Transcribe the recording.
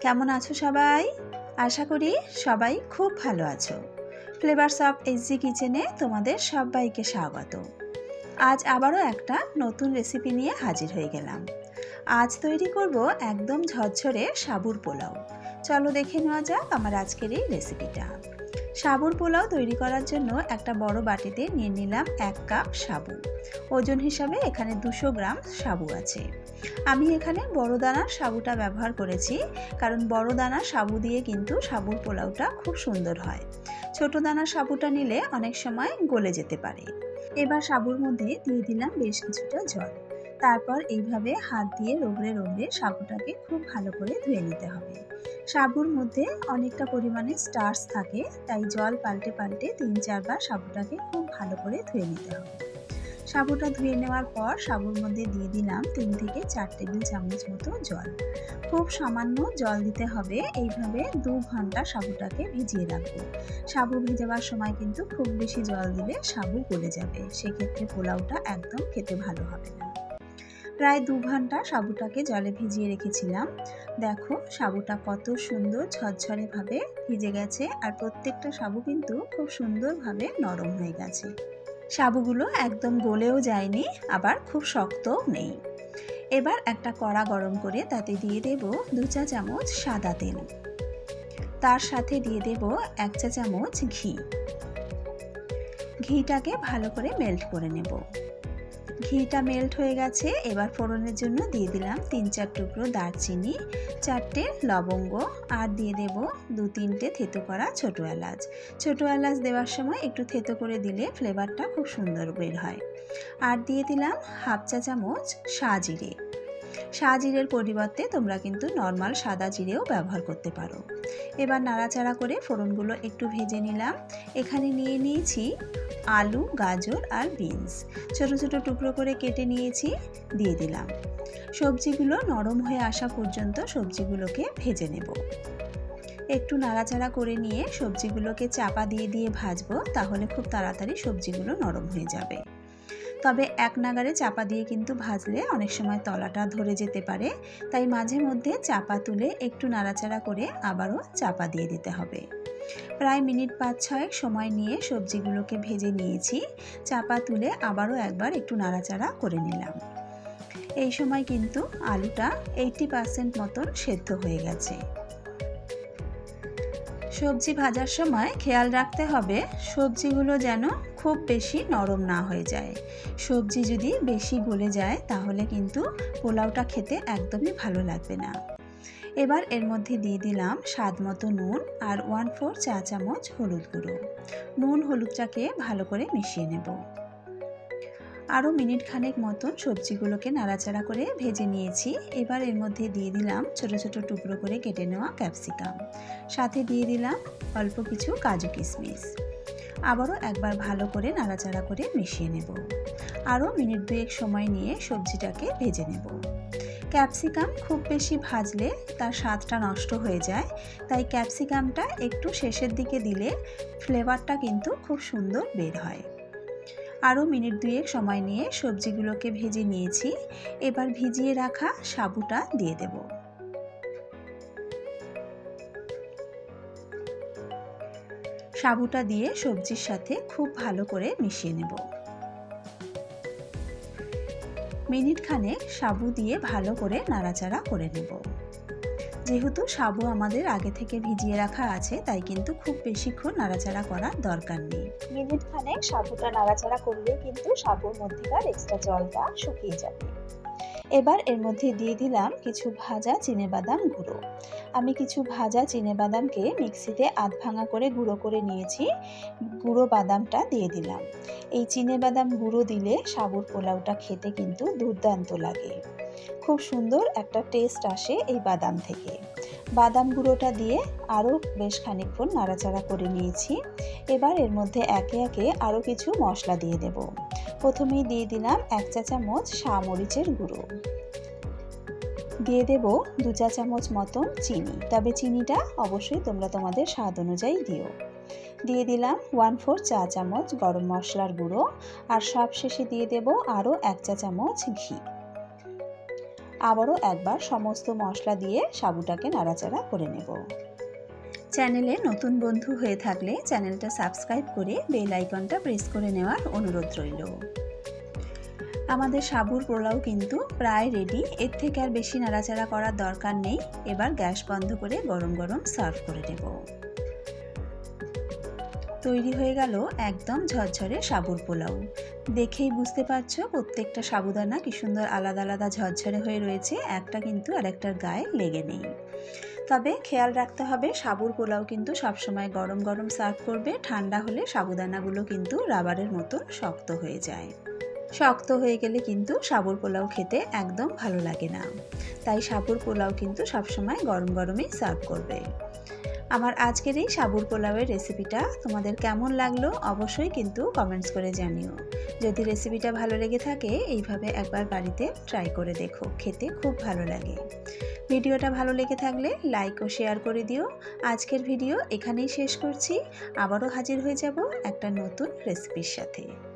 কেমন আছো সবাই? আশা করি সবাই খুব ভালো আছো। ফ্লেভারস অফ এসজি কিচেনে তোমাদের সবাইকে স্বাগত। আজ আবারও একটা নতুন রেসিপি নিয়ে হাজির হয়ে গেলাম। আজ তৈরি করব একদম ঝরঝরে সাবুর পোলাও। চলো দেখে নেওয়া যাক আমার আজকের এই রেসিপিটা সাবুর পোলাও তৈরি করার জন্য একটা বড় বাটিতে নিয়ে নিলাম এক কাপ সাবু। ওজন হিসাবে এখানে দুশো গ্রাম সাবু আছে। আমি এখানে বড় দানার সাবুটা ব্যবহার করেছি, কারণ বড় দানার সাবু দিয়ে কিন্তু সাবুর পোলাওটা খুব সুন্দর হয়। ছোট দানার সাবুটা নিলে অনেক সময় গলে যেতে পারে। এবার সাবুর মধ্যে দিয়ে দিলাম বেশ কিছুটা জল। তারপর এইভাবে হাত দিয়ে রোগড়ে রোগড়ে সাবুটাকে খুব ভালো করে ধুয়ে নিতে হবে। সাবুর মধ্যে অনেকটা পরিমাণে স্টার্চ থাকে, তাই জল পাল্টে পাল্টে তিন চারবার সাবুটাকে খুব ভালো করে ধুয়ে নিতে হবে। সাবুটা ধুয়ে নেওয়ার পর সাবুর মধ্যে দিয়ে দিলাম তিন থেকে চার টেবিল চামচ মতো জল। খুব সামান্য জল দিতে হবে, এইভাবে দু ঘণ্টা সাবুটাকে ভিজিয়ে রাখব। সাবু ভিজাবার সময় কিন্তু খুব বেশি জল দিলে সাবু গলে যাবে, সেক্ষেত্রে পোলাওটা একদম খেতে ভালো হবে না। প্রায় দু ঘণ্টা সাবুটাকে জলে ভিজিয়ে রেখেছিলাম। দেখো, সাবুটা কত সুন্দর ঝরঝরেভাবে ভিজে গেছে আর প্রত্যেকটা সাবু কিন্তু খুব সুন্দরভাবে নরম হয়ে গেছে। সাবুগুলো একদম গলেও যায়নি, আবার খুব শক্তও নেই। এবার একটা কড়া গরম করে তাতে দিয়ে দেব দু চা চামচ সাদা তেল। তার সাথে দিয়ে দেব এক চা চামচ ঘি। ঘিটাকে ভালো করে মেল্ট করে নেব। ঘিটা মেল্ট হয়ে গেছে। এবার ফোড়নের জন্য দিয়ে দিলাম তিন চার টুকরো দারচিনি, চারটে লবঙ্গ আর দিয়ে দেব দু তিনটে থেতো করা ছোটো এলাচ। ছোটো এলাচ দেওয়ার সময় একটু থেতো করে দিলে ফ্লেভারটা খুব সুন্দর বের হয়। আর দিয়ে দিলাম হাফ চা চামচ জিরে জিরের পরিবর্তে তোমরা কিন্তু নর্মাল সাদা জিরেও ব্যবহার করতে পারো। এবার নাড়াচাড়া করে ফোড়নগুলো একটু ভেজে নিলাম। এখানে নিয়ে নিয়েছি আলু, গাজর আর বিনস। ছোট ছোট টুকরো করে কেটে নিয়েছি, দিয়ে দিলাম। সবজিগুলো নরম হয়ে আসা পর্যন্ত সবজিগুলোকে ভেজে নেব। একটু নাড়াচাড়া করে নিয়ে সবজিগুলোকে চাপা দিয়ে দিয়ে ভাজবো, তাহলে খুব তাড়াতাড়ি সবজিগুলো নরম হয়ে যাবে। তবে এক নাগারে চাপা দিয়ে কিন্তু ভাজলে অনেক সময় তলাটা ধরে যেতে পারে। তাই মাঝে মধ্যে চাপা তুলে একটু নাড়াচাড়া করে আবারও চাপা দিয়ে দিতে হবে। প্রায় মিনিট পাঁচ ছয়েক সময় নিয়ে সবজিগুলোকে ভেজে নিয়েছি। চাপা তুলে আবারও একবার একটু নাড়াচাড়া করে নিলাম। এই সময় কিন্তু আলুটা এইটি পার্সেন্ট মতন সেদ্ধ হয়ে গেছে। সবজি ভাজার সময় খেয়াল রাখতে হবে, সবজিগুলো যেন খুব বেশি নরম না হয়ে যায়। সবজি যদি বেশি গলে যায়, তাহলে কিন্তু পোলাওটা খেতে একদমই ভালো লাগবে না। এবার এর মধ্যে দিয়ে দিলাম স্বাদ মতো নুন আর ওয়ান ফোর চা চামচ হলুদ গুঁড়ো। নুন হলুদটাকে ভালো করে মিশিয়ে নেব। আরও মিনিট খানেক মতন সবজিগুলোকে নাড়াচাড়া করে ভেজে নিয়েছি। এবার এর মধ্যে দিয়ে দিলাম ছোট ছোট টুকরো করে কেটে নেওয়া ক্যাপসিকাম। সাথে দিয়ে দিলাম অল্প কিছু কাজু কিশমিশ। আবারও একবার ভালো করে নাড়াচাড়া করে মিশিয়ে নেব। আরও মিনিট দুয়েক সময় নিয়ে সবজিটাকে ভেজে নেব। ক্যাপসিকাম খুব বেশি ভাজলে তার স্বাদটা নষ্ট হয়ে যায়, তাই ক্যাপসিকামটা একটু শেষের দিকে দিলে ফ্লেভারটা কিন্তু খুব সুন্দর বের হয়। আরও মিনিট দুয়েক সময় নিয়ে সবজিগুলোকে ভেজে নিয়েছি। এবার ভিজিয়ে রাখা সাবুটা দিয়ে দেব। সাবুটা দিয়ে সবজির সাথে খুব ভালো করে মিশিয়ে নেব। মিনিট খানেক সাবু দিয়ে ভালো করে নাড়াচাড়া করে নেব। যেহেতু সাবু আমাদের আগে থেকে ভিজিয়ে রাখা আছে, তাই কিন্তু খুব বেশিক্ষণ নাড়াচাড়া করার দরকার নেই। মিনিট খানেক সাবুটা নাড়াচাড়া করলে কিন্তু সাবুর মধ্যেকার এক্সট্রা জলটা শুকিয়ে যাবে। এবার এর মধ্যে দিয়ে দিলাম কিছু ভাজা বাদাম গুঁড়ো। আমি কিছু ভাজা বাদামকে মিক্সিতে আধ ভাঙা করে গুঁড়ো করে নিয়েছি, গুঁড়ো বাদামটা দিয়ে দিলাম। এই বাদাম গুঁড়ো দিলে সাবুর পোলাওটা খেতে কিন্তু দুর্দান্ত লাগে। খুব সুন্দর একটা টেস্ট আসে এই বাদাম থেকে। বাদাম গুঁড়োটা দিয়ে আরও বেশ খানিকক্ষণ নাড়াচাড়া করে নিয়েছি। এবার এর মধ্যে একে একে আরও কিছু মশলা দিয়ে দেব। প্রথমেই দিয়ে দিলাম এক চা চামচ মরিচের গুঁড়ো। দিয়ে দেব দু চা চামচ মতন চিনি। তবে চিনিটা অবশ্যই তোমরা তোমাদের স্বাদ অনুযায়ী দিও। দিয়ে দিলাম ওয়ান ফোর চা চামচ গরম মশলার গুঁড়ো। আর সব শেষে দিয়ে দেব আরও এক চা চামচ ঘি। আবারও একবার সমস্ত মশলা দিয়ে সাবুটাকে নাড়াচাড়া করে নেব। চ্যানেলে নতুন বন্ধু হয়ে থাকলে চ্যানেলটা সাবস্ক্রাইব করে বেল আইকনটা প্রেস করে নেওয়ার অনুরোধ রইল। আমাদের সাবুর পোলাও কিন্তু প্রায় রেডি এর থেকে আর বেশি নাড়াচাড়া করার দরকার নেই। এবার গ্যাস বন্ধ করে গরম গরম সার্ভ করে নেব। তৈরি হয়ে গেল একদম ঝরঝরে সাবুর পোলাও। দেখেই বুঝতে পারছ প্রত্যেকটা সাবুদানা কি সুন্দর আলাদা আলাদা ঝরঝরে হয়ে রয়েছে, একটা কিন্তু আরেকটার গায়ে লেগে নেই। তবে খেয়াল রাখতে হবে সাবুর পোলাও কিন্তু সবসময় গরম গরম সার্ভ করবে, ঠান্ডা হলে সাবুদানাগুলো কিন্তু রাবারের মতো শক্ত হয়ে যায়। শক্ত হয়ে গেলে কিন্তু সাবুর পোলাও খেতে একদম ভালো লাগে না। তাই সাবুর পোলাও কিন্তু সবসময় গরম গরমই সার্ভ করবে। আমার আজকের এই সাবুর পোলাওয়ের রেসিপিটা তোমাদের কেমন লাগল অবশ্যই কিন্তু কমেন্টস করে জানিও। যদি রেসিপিটা ভালো লেগে থাকে, এইভাবে একবার বাড়িতে ট্রাই করে দেখো, খেতে খুব ভালো লাগে। ভিডিওটা ভালো লেগে থাকলে লাইক ও শেয়ার করে দিও। আজকের ভিডিও এখানেই শেষ করছি। আবারও হাজির হয়ে যাব একটা নতুন রেসিপির সাথে।